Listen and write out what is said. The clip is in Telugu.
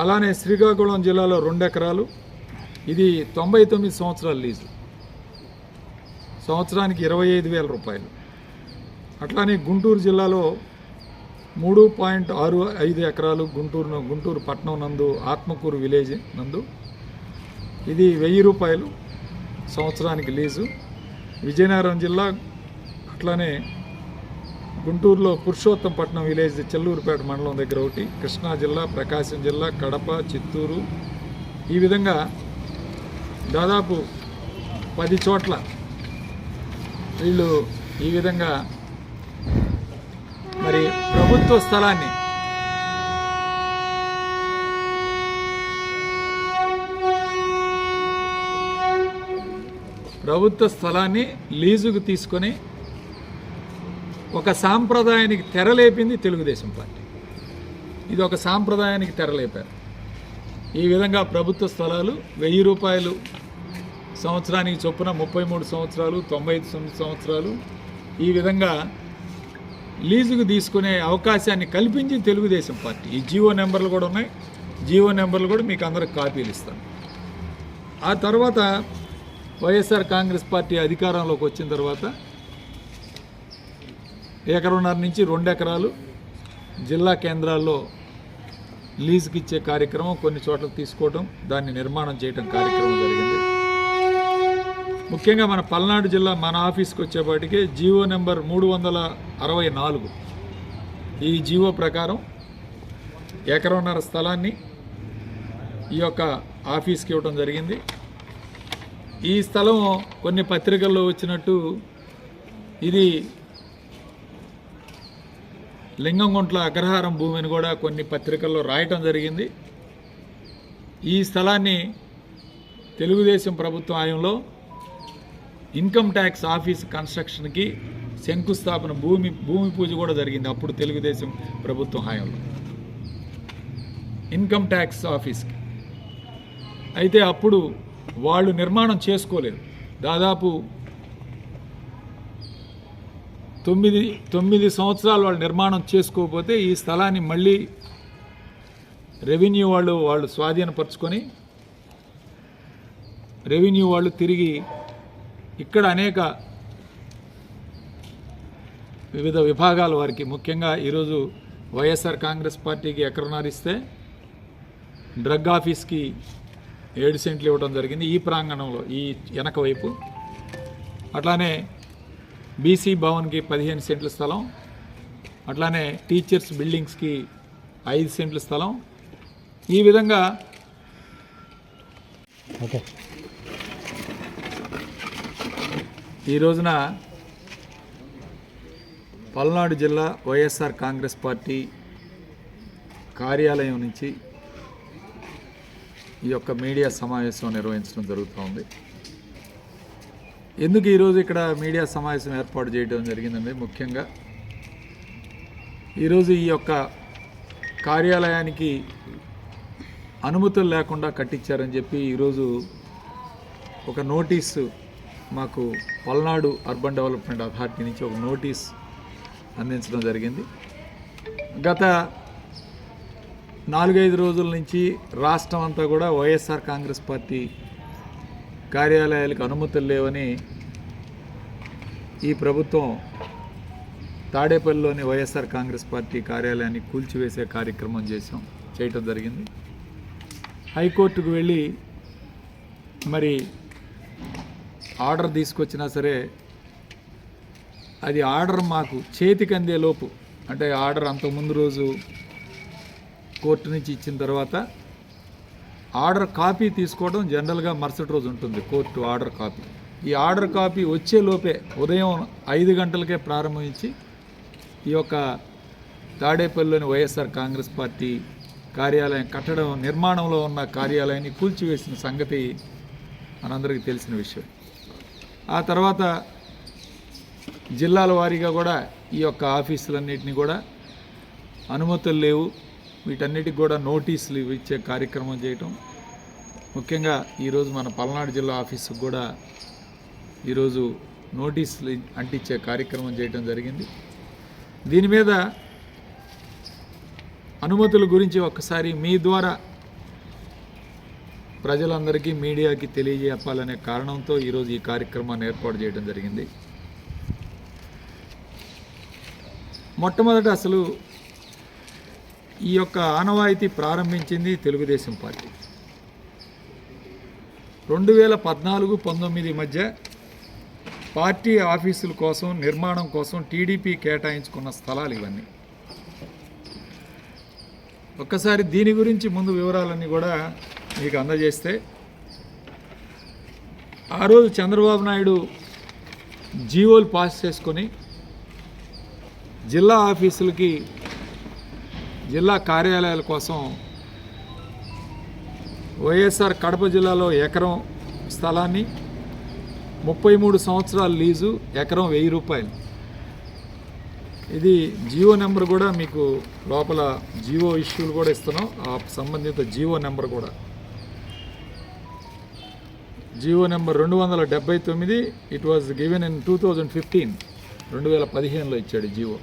అలానే శ్రీకాకుళం జిల్లాలో రెండు ఎకరాలు. ఇది తొంభై తొమ్మిది సంవత్సరాల లీజు. సంవత్సరానికి ఇరవై ఐదు వేల రూపాయలు. అట్లానే గుంటూరు జిల్లాలో మూడు పాయింట్ ఆరు ఐదు ఎకరాలు గుంటూరు గుంటూరు పట్టణం నందు ఆత్మకూరు విలేజ్ నందు. ఇది వెయ్యి రూపాయలు సంవత్సరానికి లీజు. విజయనగరం జిల్లా అట్లానే గుంటూరులో పురుషోత్తంపట్నం విలేజ్ చెల్లూరుపేట మండలం దగ్గర ఒకటి కృష్ణా జిల్లా ప్రకాశం జిల్లా కడప చిత్తూరు. ఈ విధంగా దాదాపు పది చోట్ల వీళ్ళు ఈ విధంగా మరి ప్రభుత్వ స్థలాన్ని ప్రభుత్వ స్థలాన్ని లీజుకు తీసుకొని ఒక సాంప్రదాయానికి తెరలేపింది తెలుగుదేశం పార్టీ. ఇది ఒక సాంప్రదాయానికి తెరలేపారు. ఈ విధంగా ప్రభుత్వ స్థలాలు వెయ్యి రూపాయలు సంవత్సరానికి చొప్పున ముప్పై మూడు సంవత్సరాలు తొంభై ఐదు సంవత్సరాలు ఈ విధంగా లీజుకు తీసుకునే అవకాశాన్ని కల్పించింది తెలుగుదేశం పార్టీ. ఈ జియో నెంబర్లు కూడా ఉన్నాయి. జియో నెంబర్లు కూడా మీకు అందరికి కాపీలు ఇస్తాను. ఆ తర్వాత వైఎస్ఆర్ కాంగ్రెస్ పార్టీ అధికారంలోకి వచ్చిన తర్వాత ఎకరన్నర నుంచి రెండు ఎకరాలు జిల్లా కేంద్రాల్లో లీజుకి ఇచ్చే కార్యక్రమం కొన్ని చోట్ల తీసుకోవడం దాన్ని నిర్మాణం చేయడం కార్యక్రమం జరిగింది. ముఖ్యంగా మన పల్నాడు జిల్లా మన ఆఫీస్కి వచ్చేపాటికే జీవో నెంబర్ మూడు వందల అరవై నాలుగు. ఈ జీవో ప్రకారం ఎకరన్నర స్థలాన్ని ఈ యొక్క ఆఫీస్కి ఇవ్వడం జరిగింది. ఈ స్థలం కొన్ని పత్రికల్లో వచ్చినట్టు ఇది లింగంగుంట్ల అగ్రహారం భూమిని కూడా కొన్ని పత్రికల్లో రాయటం జరిగింది. ఈ స్థలాన్ని తెలుగుదేశం ప్రభుత్వం ఆయంలో ఇన్కమ్ ట్యాక్స్ ఆఫీస్ కన్స్ట్రక్షన్కి శంకుస్థాపన భూమి భూమి పూజ కూడా జరిగింది అప్పుడు తెలుగుదేశం ప్రభుత్వం హాయంలో ఇన్కమ్ ట్యాక్స్ ఆఫీస్కి. అయితే అప్పుడు వాళ్ళు నిర్మాణం చేసుకోలేదు. దాదాపు తొమ్మిది తొమ్మిది సంవత్సరాలు వాళ్ళు నిర్మాణం చేసుకోకపోతే ఈ స్థలాన్ని మళ్ళీ రెవెన్యూ వాళ్ళు వాళ్ళు స్వాధీనపరుచుకొని రెవెన్యూ వాళ్ళు తిరిగి ఇక్కడ అనేక వివిధ విభాగాల వారికి ముఖ్యంగా ఈరోజు వైఎస్ఆర్ కాంగ్రెస్ పార్టీకి ఎకరన్నర ఇస్తే డ్రగ్ ఆఫీస్కి ఏడు సెంట్లు ఇవ్వడం జరిగింది ఈ ప్రాంగణంలో ఈ వెనక వైపు. అట్లానే బీసీ భవన్కి పదిహేను సెంట్ల స్థలం అట్లానే టీచర్స్ బిల్డింగ్స్కి ఐదు సెంట్ల స్థలం. ఈ విధంగా ఓకే. ఈ రోజున పల్నాడు జిల్లా వైఎస్ఆర్ కాంగ్రెస్ పార్టీ కార్యాలయం నుంచి ఈ యొక్క మీడియా సమావేశం నిర్వహించడం జరుగుతోంది. ఎందుకు ఈరోజు ఇక్కడ మీడియా సమావేశం ఏర్పాటు చేయడం జరిగిందండి? ముఖ్యంగా ఈరోజు ఈ యొక్క కార్యాలయానికి అనుమతులు లేకుండా కట్టించారని చెప్పి ఈరోజు ఒక నోటీసు మాకు పల్నాడు అర్బన్ డెవలప్మెంట్ అథారిటీ నుంచి ఒక నోటీస్ అందించడం జరిగింది. గత నాలుగైదు రోజుల నుంచి రాష్ట్రం అంతా కూడా వైఎస్ఆర్ కాంగ్రెస్ పార్టీ కార్యాలయాలకు అనుమతులు లేవని ఈ ప్రభుత్వం తాడేపల్లిలోని వైఎస్ఆర్ కాంగ్రెస్ పార్టీ కార్యాలయాన్ని కూల్చివేసే కార్యక్రమం చేసాం చేయటం జరిగింది. హైకోర్టుకు వెళ్ళి మరి ఆర్డర్ తీసుకొచ్చినా సరే అది ఆర్డర్ మాకు చేతికి అందే లోపు అంటే ఆర్డర్ అంతకుముందు రోజు కోర్టు నుంచి ఇచ్చిన తర్వాత ఆర్డర్ కాపీ తీసుకోవడం జనరల్గా మరుసటి రోజు ఉంటుంది కోర్టు ఆర్డర్ కాపీ. ఈ ఆర్డర్ కాపీ వచ్చే లోపే ఉదయం ఐదు గంటలకే ప్రారంభించి ఈ యొక్క తాడేపల్లిలోని వైఎస్ఆర్ కాంగ్రెస్ పార్టీ కార్యాలయం కట్టడం నిర్మాణంలో ఉన్న కార్యాలయాన్ని కూల్చివేసిన సంగతి మనందరికీ తెలిసిన విషయం. ఆ తర్వాత జిల్లాల వారీగా కూడా ఈ యొక్క ఆఫీసులన్నింటినీ కూడా అనుమతులు లేవు. వీటన్నిటికి కూడా నోటీసులు ఇచ్చే కార్యక్రమం చేయటం. ముఖ్యంగా ఈరోజు మన పల్నాడు జిల్లా ఆఫీసుకు కూడా ఈరోజు నోటీసులు అంటించే కార్యక్రమం చేయటం జరిగింది. దీని మీద అనుమతుల గురించి ఒక్కసారి మీ ద్వారా ప్రజలందరికీ మీడియాకి తెలియజేయాలనే కారణంతో ఈరోజు ఈ కార్యక్రమాన్ని ఏర్పాటు చేయడం జరిగింది. మొట్టమొదట అసలు ఈ యొక్క ఆనవాయితీ ప్రారంభించింది తెలుగుదేశం పార్టీ. రెండు వేల పద్నాలుగు పంతొమ్మిది మధ్య పార్టీ ఆఫీసుల కోసం నిర్మాణం కోసం టీడీపీ కేటాయించుకున్న స్థలాలు ఇవన్నీ. ఒక్కసారి దీని గురించి ముందు వివరాలన్నీ కూడా మీకు అందజేస్తే ఆ రోజు చంద్రబాబు నాయుడు జీవోలు పాస్ చేసుకొని జిల్లా ఆఫీసులకి జిల్లా కార్యాలయాల కోసం వైఎస్ఆర్ కడప జిల్లాలో ఎకరం స్థలాన్ని ముప్పై మూడు సంవత్సరాల లీజు ఎకరం వెయ్యి రూపాయలు. ఇది జియో నెంబర్ కూడా మీకు లోపల జియో ఇష్యూలు కూడా ఇస్తున్నాం. ఆ సంబంధిత జియో నెంబర్ కూడా. జియో నెంబర్ రెండు వందల డెబ్బై తొమ్మిది it was given in two thousand fifteen. రెండు వేల పదిహేనులో ఇచ్చాడు జియో.